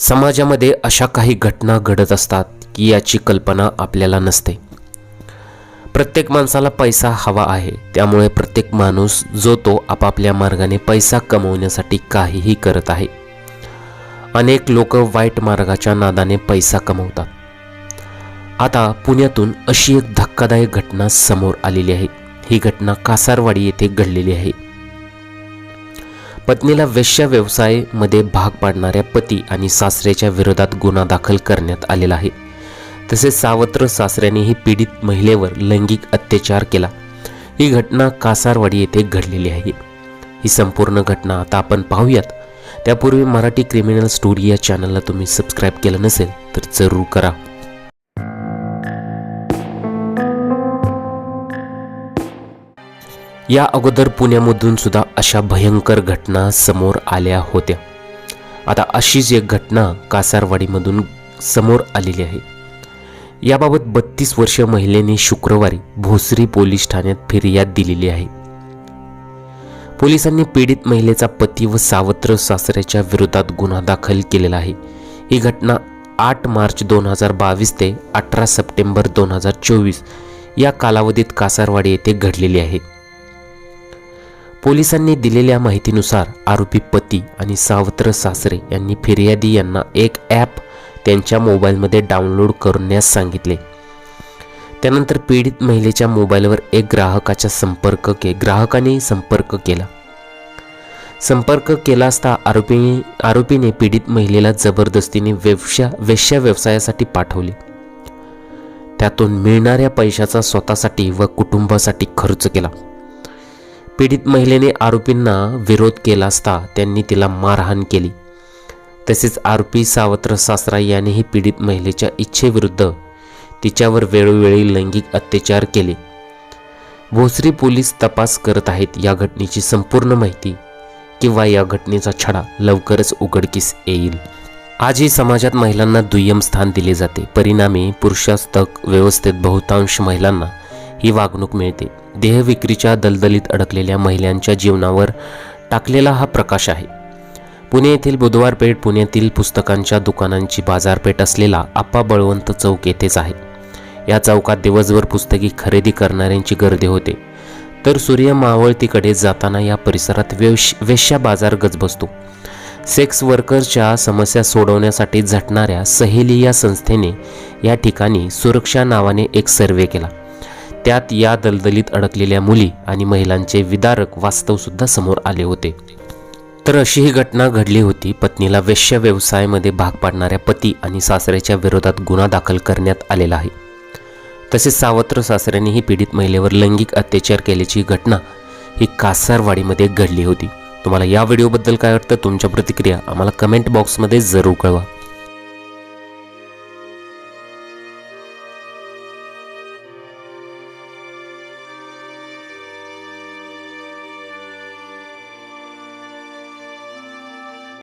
समाजामध्ये अशा काही घटना घडत असतात की याची कल्पना आपल्याला नसते. प्रत्येक माणसाला पैसा हवा आहे त्यामुळे प्रत्येक माणूस जो तो आपापल्या मार्गाने पैसा कमवण्यासाठी काहीही करत आहे. अनेक लोक वाईट मार्गाच्या नादाने पैसा कमवतात. आता पुण्यातून अशी एक धक्कादायक घटना समोर आलेली आहे. ही घटना कासारवाडी येथे घडलेली आहे. पत्नीला वेश्या व्यवसायामध्ये भाग पाडणाऱ्या पती आणि सासऱ्याच्या विरोधात गुन्हा दाखल करण्यात आलेला आहे. तसेच सावत्र सासऱ्यानेही पीडित महिलेवर लैंगिक अत्याचार केला. ही घटना कासारवाडी येथे घडलेली आहे. ही संपूर्ण घटना आता आपण पाहूयात. त्यापूर्वी मराठी क्रिमिनल स्टोरी या चॅनलला तुम्ही सबस्क्राईब केलं नसेल तर जरूर करा. या अगोदर पुण्यामधून सुद्धा अशा भयंकर घटना समोर आल्या होत्या. आता अशीच एक घटना कासारवाडीमधून समोर आलेली आहे. याबाबत बत्तीस वर्षीय महिलेने शुक्रवारी भोसरी पोलीस ठाण्यात फिर्याद दिलेली आहे. पोलिसांनी पीडित महिलेचा पती व सावत्र सासऱ्याच्या विरोधात गुन्हा दाखल केलेला आहे. ही घटना आठ मार्च दोन हजार बावीस ते अठरा सप्टेंबर दोन हजार चोवीस या कालावधीत कासारवाडी येथे घडलेली आहे. पोलिसांनी दिलेल्या माहितीनुसार आरोपी पती आणि सावत्र सासरे यांनी फिर्यादी यांना एक ॲप त्यांच्या मोबाईलमध्ये डाउनलोड करण्यास सांगितले. त्यानंतर पीडित महिलेच्या मोबाईलवर एक ग्राहकाचा संपर्क के ग्राहकाने संपर्क केला. संपर्क केला असता आरोपी आरोपीने पीडित महिलेला जबरदस्तीने वेश्या वेश्या व्यवसायासाठी पाठवले. त्यातून मिळणाऱ्या पैशाचा स्वतःसाठी व कुटुंबासाठी खर्च केला. पीडित महिलेने आरोपींना विरोध केला असता त्यांनी तिला मारहाण केली. तसेच आरोपी सावत्र सासरा यानेही पीडित महिलेच्या इच्छेविरुद्ध तिच्यावर वेळोवेळी लैंगिक अत्याचार केले. भोसरी पोलीस तपास करत आहेत या घटनेची संपूर्ण माहिती किंवा या घटनेचा छडा लवकरच उघडकीस येईल. आजही समाजात महिलांना दुय्यम स्थान दिले जाते. परिणामी पुरुषास्तक व्यवस्थेत बहुतांश महिलांना ही वागणूक मिळते. देहविक्रीच्या दलदलीत अडकलेल्या महिलांच्या जीवनावर टाकलेला हा प्रकाश आहे. पुणे येथील बुधवार पेठ पुण्यातील पुस्तकांच्या दुकानांची बाजारपेठ असलेला आप्पा बळवंत चौक येथेच आहे. या चौकात दिवसभर पुस्तकी खरेदी करणाऱ्यांची गर्दी होते. तर सूर्य मावळतीकडे जाताना या परिसरात वेश वेश्या बाजार गजबजतो सेक्स वर्कर्सच्या समस्या सोडवण्यासाठी झटणाऱ्या सहेली या संस्थेने या ठिकाणी सुरक्षा नावाने एक सर्वे केला. त्यात या दलदलीत अडकलेल्या मुली आणि महिलांचे विदारक वास्तवसुद्धा समोर आले होते. तर अशी ही घटना घडली होती पत्नीला वेश्य व्यवसायामध्ये भाग पाडणाऱ्या पती आणि सासऱ्याच्या विरोधात गुन्हा दाखल करण्यात आलेला आहे. तसेच सावत्र सासऱ्यांनीही पीडित महिलेवर लैंगिक अत्याचार केल्याची घटना ही कासारवाडीमध्ये घडली होती. तुम्हाला या व्हिडिओबद्दल काय वाटतं? तुमच्या प्रतिक्रिया आम्हाला कमेंट बॉक्समध्ये जरूर कळवा.